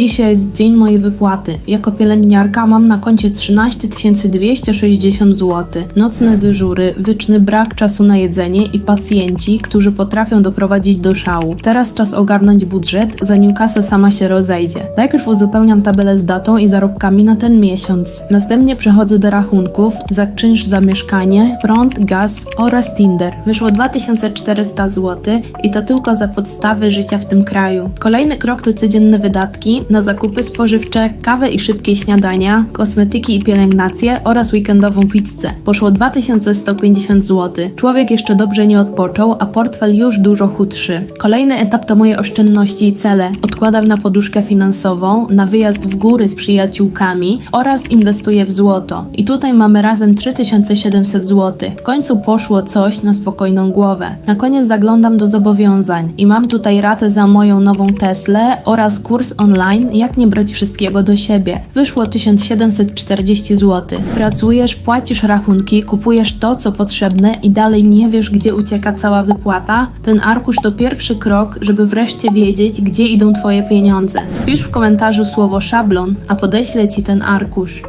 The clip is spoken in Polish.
Dzisiaj jest dzień mojej wypłaty. Jako pielęgniarka mam na koncie 13 260 zł. Nocne dyżury, wyczny brak czasu na jedzenie i pacjenci, którzy potrafią doprowadzić do szału. Teraz czas ogarnąć budżet, zanim kasa sama się rozejdzie. Najpierw uzupełniam tabelę z datą i zarobkami na ten miesiąc. Następnie przechodzę do rachunków za czynsz za mieszkanie, prąd, gaz oraz Tinder. Wyszło 2400 zł i to tylko za podstawy życia w tym kraju. Kolejny krok to codzienne wydatki na zakupy spożywcze, kawę i szybkie śniadania, kosmetyki i pielęgnację oraz weekendową pizzę. Poszło 2150 zł. Człowiek jeszcze dobrze nie odpoczął, a portfel już dużo chudszy. Kolejny etap to moje oszczędności i cele. Odkładam na poduszkę finansową, na wyjazd w góry z przyjaciółkami oraz inwestuję w złoto. I tutaj mamy razem 3700 zł. W końcu poszło coś na spokojną głowę. Na koniec zaglądam do zobowiązań i mam tutaj ratę za moją nową Teslę oraz kurs online jak nie brać wszystkiego do siebie. Wyszło 1740 zł. Pracujesz, płacisz rachunki, kupujesz to, co potrzebne i dalej nie wiesz, gdzie ucieka cała wypłata? Ten arkusz to pierwszy krok, żeby wreszcie wiedzieć, gdzie idą Twoje pieniądze. Wpisz w komentarzu słowo szablon, a podeślę Ci ten arkusz.